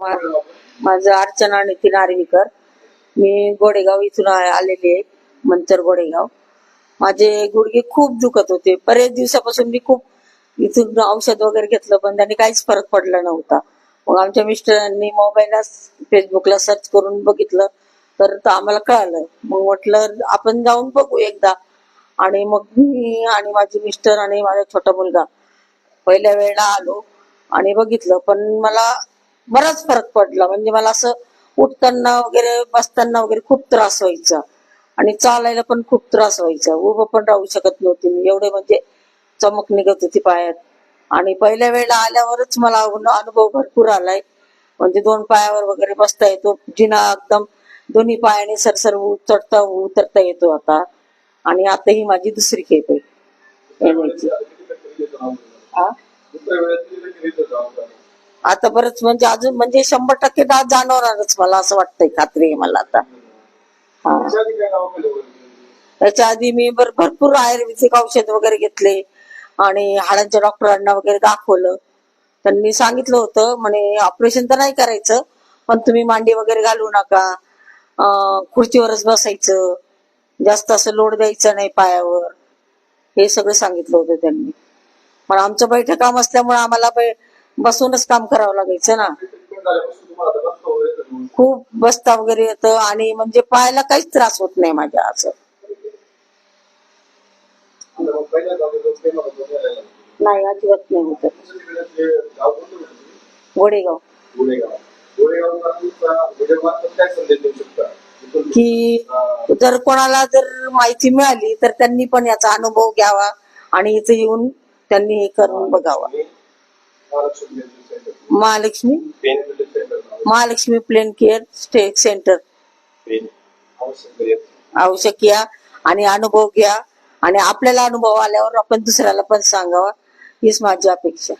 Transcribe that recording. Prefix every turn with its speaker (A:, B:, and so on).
A: माझं अर्चना नितीन आर्वीकर मी गोडेगाव इथून आलेली आहे मंचर गोडेगाव. माझे गुडघे खूप दुखत होते. बरेच दिवसापासून मी खूप इथून औषध वगैरे घेतलं पण त्यांनी काहीच फरक पडला नव्हता. मग आमच्या मिस्टरांनी मोबाईलला फेसबुकला सर्च करून बघितलं तर आम्हाला कळालं. मग म्हटलं आपण जाऊन बघू एकदा. आणि मग मी आणि माझे मिस्टर आणि माझा छोटा मुलगा पहिल्या वेळेला आलो आणि बघितलं पण मला बराच फरक पडला. म्हणजे मला असं उठताना वगैरे बसताना वगैरे खूप त्रास व्हायचा. आणि चालायला पण खूप त्रास व्हायचा. उभं पण राहू शकत नव्हती मी. एवढे म्हणजे चमक निघत होती पायात. आणि पहिल्या वेळेला आल्यावरच मला अनुभव भरपूर आलाय. म्हणजे दोन पायावर वगैरे बसता येतो. जिना एकदम दोन्ही पायाने सरसर उ- चढता उतरता येतो आता. आणि आता ही माझी दुसरी खेप आहे. येण्याची हा? आता बरंच म्हणजे अजून म्हणजे शंभर टक्के ना जाणवणारच मला असं वाटतंय खात्री आहे मला आता. त्याच्या आधी मी भर- भरपूर आयुर्वेदिक औषध वगैरे घेतले आणि हाडांच्या डॉक्टरांना वगैरे दाखवलं. त्यांनी सांगितलं होतं म्हणे ऑपरेशन तर नाही करायचं पण तुम्ही मांडी वगैरे घालू नका. अं, खुर्चीवरच बसायचं. जास्त असं लोड द्यायचं नाही पायावर. हे सगळं सांगितलं होतं त्यांनी. पण आमचं बैठं काम असल्यामुळे आम्हाला बै- बसूनच काम करावं लागायचं ना. खूप बसता वगैरे येतं आणि म्हणजे पायाला काहीच त्रास होत नाही माझ्या असं. नाही अजिबात नाही होत. गोडेगाव. की जर कोणाला जर माहिती मिळाली तर त्यांनी पण याचा अनुभव घ्यावा आणि इथे येऊन त्यांनी हे करून बघावा. Mahalakshmi Mahalakshmi? Plain care stay centre आवश्यक या. आणि अनुभव घ्या. आणि आपल्याला अनुभव आल्यावर आपण दुसऱ्याला पण सांगावा. हीच माझी अपेक्षा.